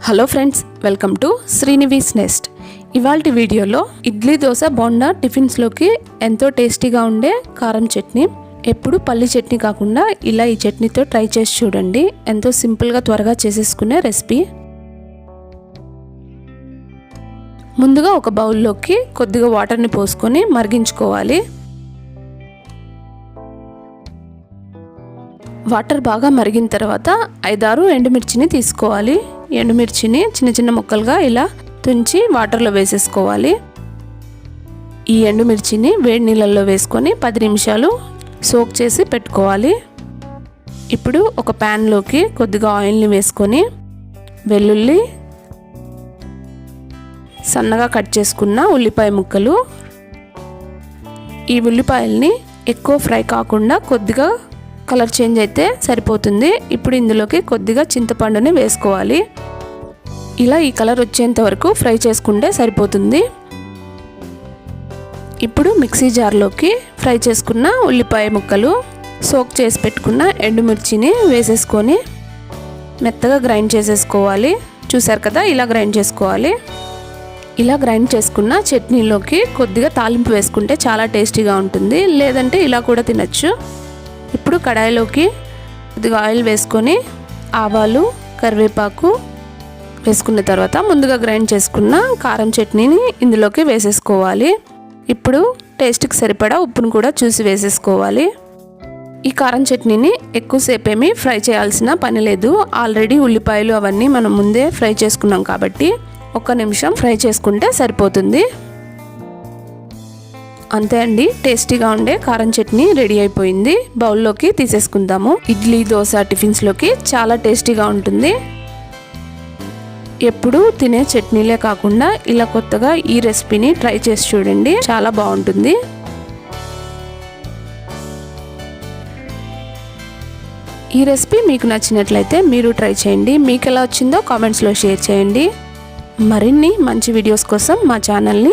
Hello friends welcome to Srinivees nest ఇవాల్టి వీడియోలో ఇడ్లీ దోశ బోండా టిఫిన్స్లోకి ఎంతో టేస్టీగా ఉండే కారం చట్నీ ఎప్పుడు పల్లి చట్నీ కాకుండా ఇలా ఈ చట్నీతో ట్రై చేసి చూడండి. ఎంతో సింపుల్గా త్వరగా చేసేసుకునే రెసిపీ. ముందుగా ఒక బౌల్లోకి కొద్దిగా వాటర్ని పోసుకొని మరిగించుకోవాలి. వాటర్ బాగా మరిగిన తర్వాత ఐదారు ఎండుమిర్చిని తీసుకోవాలి. ఎండుమిర్చిని చిన్న చిన్న ముక్కలుగా ఇలా తుంచి వాటర్లో వేసేసుకోవాలి. ఈ ఎండుమిర్చిని వేడి నీళ్ళల్లో వేసుకొని పది నిమిషాలు సోక్ చేసి పెట్టుకోవాలి. ఇప్పుడు ఒక ప్యాన్లోకి కొద్దిగా ఆయిల్ని వేసుకొని వెల్లుల్లి సన్నగా కట్ చేసుకున్న ఉల్లిపాయ ముక్కలు. ఈ ఉల్లిపాయల్ని ఎక్కువ ఫ్రై కాకుండా కొద్దిగా కలర్ చేంజ్ అయితే సరిపోతుంది. ఇప్పుడు ఇందులోకి కొద్దిగా చింతపండుని వేసుకోవాలి. ఇలా ఈ కలర్ వచ్చేంత వరకు ఫ్రై చేసుకుంటే సరిపోతుంది. ఇప్పుడు మిక్సీ జార్లోకి ఫ్రై చేసుకున్న ఉల్లిపాయ ముక్కలు సోక్ చేసి పెట్టుకున్న ఎండుమిర్చిని వేసేసుకొని మెత్తగా గ్రైండ్ చేసేసుకోవాలి. చూసారు కదా ఇలా గ్రైండ్ చేసుకోవాలి. ఇలా గ్రైండ్ చేసుకున్న చట్నీలోకి కొద్దిగా తాలింపు వేసుకుంటే చాలా టేస్టీగా ఉంటుంది. లేదంటే ఇలా కూడా తినచ్చు. ఇప్పుడు కడాయిలోకి కొద్దిగా ఆయిల్ వేసుకొని ఆవాలు కరివేపాకు వేసుకున్న తర్వాత ముందుగా గ్రైండ్ చేసుకున్న కారం చట్నీని ఇందులోకి వేసేసుకోవాలి. ఇప్పుడు టేస్ట్కి సరిపడా ఉప్పును కూడా చూసి వేసేసుకోవాలి. ఈ కారం చట్నీని ఎక్కువసేపు ఏమీ ఫ్రై చేయాల్సిన పని లేదు. ఆల్రెడీ ఉల్లిపాయలు అవన్నీ మనం ముందే ఫ్రై చేసుకున్నాం కాబట్టి ఒక్క నిమిషం ఫ్రై చేసుకుంటే సరిపోతుంది. అంతే అండి టేస్టీగా ఉండే కారం చట్నీ రెడీ అయిపోయింది. బౌల్లోకి తీసేసుకుందాము. ఇడ్లీ దోశ టిఫిన్స్లోకి చాలా టేస్టీగా ఉంటుంది. ఎప్పుడు తినే చట్నీలే కాకుండా ఇలా కొత్తగా ఈ రెసిపీని ట్రై చేసి చూడండి చాలా బాగుంటుంది. ఈ రెసిపీ మీకు నచ్చినట్లయితే మీరు ట్రై చేయండి. మీకు ఎలా వచ్చిందో కామెంట్స్లో షేర్ చేయండి. మరిన్ని మంచి వీడియోస్ కోసం మా ఛానల్ని